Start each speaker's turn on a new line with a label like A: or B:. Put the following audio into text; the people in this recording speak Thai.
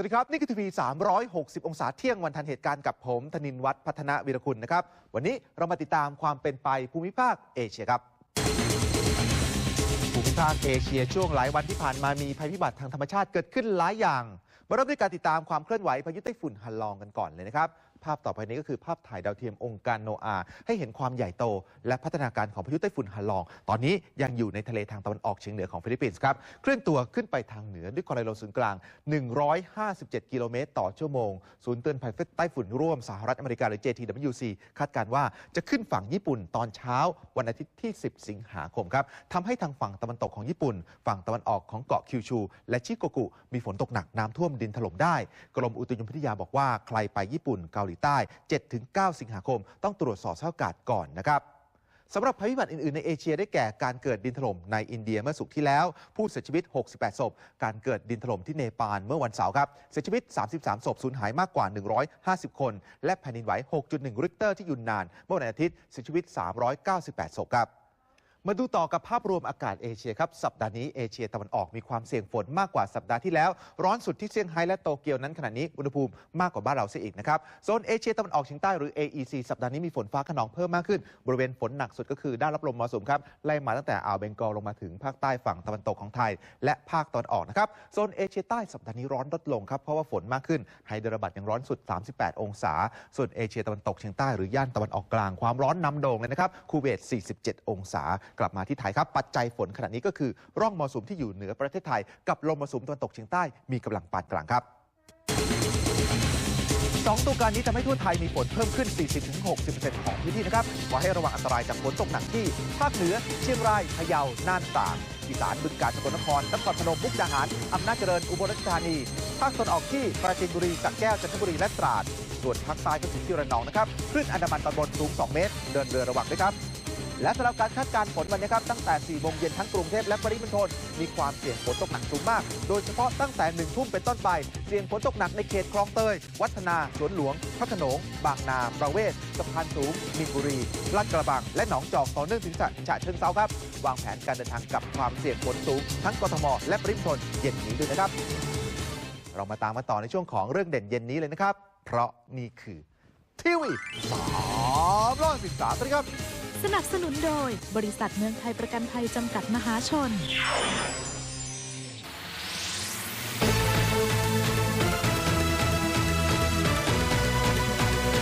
A: วัสดีครับ นี่คือทีวี 360 องศาเที่ยงวันทันเหตุการณ์กับผมธนินวัฒน์พัฒนาวีรคุณนะครับ วันนี้เรามาติดตามความเป็นไปภูมิภาคเอเชียครับภูมิภาคเอเชียช่วงหลายวันที่ผ่านมามีภัยพิบัติทางธรรมชาติเกิดขึ้นหลายอย่าง มาเริ่มด้วยการติดตามความเคลื่อนไหวพายุไต้ฝุ่นฮันลองกันก่อนเลยนะครับภาพต่อไปนี้ก็คือภาพถ่ายดาวเทียมองค์การโนอาให้เห็นความใหญ่โต และพัฒนาการของพายุไต้ฝุ่นฮันลอง ตอนนี้ยังอยู่ในทะเลทางตะวันออกเฉียงเหนือของฟิลิปปินส์ครับ เคลื่อนตัวขึ้นไปทางเหนือด้วยความเร็วศูนย์กลาง 157 กิโลเมตรต่อชั่วโมง ศูนย์เตือนภัยไต้ฝุ่นร่วมสหรัฐอเมริกาหรือ JTWC คาดการว่าจะขึ้นฝั่งญี่ปุ่นตอนเช้าวันอาทิตย์ที่ 10 สิงหาคมครับทำให้ทางฝั่งตะวันตกของญี่ปุ่น ฝั่งตะวันออกของเกาะคิวชู และชิโกกุมีฝนตกหนักน้ำท่วมดินถล่มได้ กรมอุตุนิยมวิทยาบอกว่าใครไปญี่ปุ่นเกาหลีใต้ 7-9 สิงหาคม ต้องตรวจสอบสภาพอากาศก่อนนะครับสำหรับภัยพิบัติอื่น ๆ ในเอเชียได้แก่การเกิดดินถล่มในอินเดียเมื่อสุกที่แล้ว ผู้เสียชีวิต 68 ศพ การเกิดดินถล่มที่เนปาลเมื่อวันเสาร์ครับ เสียชีวิต 33 ศพสูญหายมากกว่า 150 คน และแผ่นดินไหว 6.1 ริกเตอร์ที่ยุนนาน เมื่อวันอาทิตย์เสียชีวิต 398 ศพครับ มาดูต่อกับภาพรวมอากาศเอเชียครับ สัปดาห์นี้เอเชียตะวันออกมีความเสี่ยงฝนมากกว่าสัปดาห์ที่แล้ว ร้อนสุดที่เซี่ยงไฮ้และโตเกียวนั้นขณะนี้อุณหภูมิมากกว่าบ้านเราเสียอีกนะครับโซนเอเชียตะวันออกเฉียงใต้หรือ AEC สัปดาห์นี้มีฝนฟ้าขนองเพิ่มมากขึ้น บริเวณฝนหนักสุดก็คือด้านรับลมมรสุมครับไล่มาตั้งแต่อ่าวเบงกอลลงมาถึงภาคใต้ฝั่งตะวันตกของไทย และภาคตอนออกนะครับโซนเอเชียใต้สัปดาห์นี้ร้อนลดลงครับเพราะว่าฝนมากขึ้นไฮเดรบัดยังร้อนสุด 38 องศา ส่วนเอเชียตะวันตกเฉียงใต้หรือย่านตะวันออกกลางความร้อนนำโด่งเลยนะครับคูเวต 47 องศากลับมาที่ไทยครับ ปัจจัยฝนขณะนี้ก็คือร่องมรสุมที่อยู่เหนือประเทศไทย กับลมมรสุมตะวันตกเฉียงใต้มีกำลังปานกลางครับสองตัวการนี้ทำให้ทั่วไทยมีฝนเพิ่มขึ้น 40-60%ของพื้นที่นะครับขอให้ระวังอันตรายจากฝนตกหนักที่ ภาคเหนือ เชียงราย พะเยา น่านตากอีสาน บึงกาฬ สกลนคร นครพนม มุกดาหาร อำนาจเจริญ อุบลราชธานี ภาคตะวันออกที่ ปราจีนบุรี สระแก้ว จันทบุรี และตราด ส่วนภาคใต้ก็ถึงที่ระนองนะครับ คลื่นอันดามันตอนบนสูง 2 เมตร เดินเรือระวังด้วยครับ และสำหรับการคาดการณ์ฝนวันนี้ครับตั้งแต่ 4 โมงเย็นทั้งกรุงเทพและปริมณฑลมีความเสี่ยงฝนตกหนักสูงมาก โดยเฉพาะตั้งแต่ 1 ทุ่มเป็นต้นไป เสี่ยงฝนตกหนักในเขตคลองเตย วัฒนา สวนหลวง พระโขนง บางนา ประเวศสะพานสูงมีนบุรีลาดกระบัง และหนองจอกต่อเนื่องถึงฉะฉะเชิงเซาครับ วางแผนการเดินทางกับความเสี่ยงฝนสูง ทั้งกทม และปริมณฑลเย็นนี้ด้วยนะครับ เรามาตามมาต่อในช่วงของเรื่องเด่นเย็นนี้เลยนะครับ เพราะนี่คือ ทีวีสามร้อยสิบสามครับ
B: สนับสนุนโดยบริษัทเมืองไทยประกันภัยจำกัดมหาชน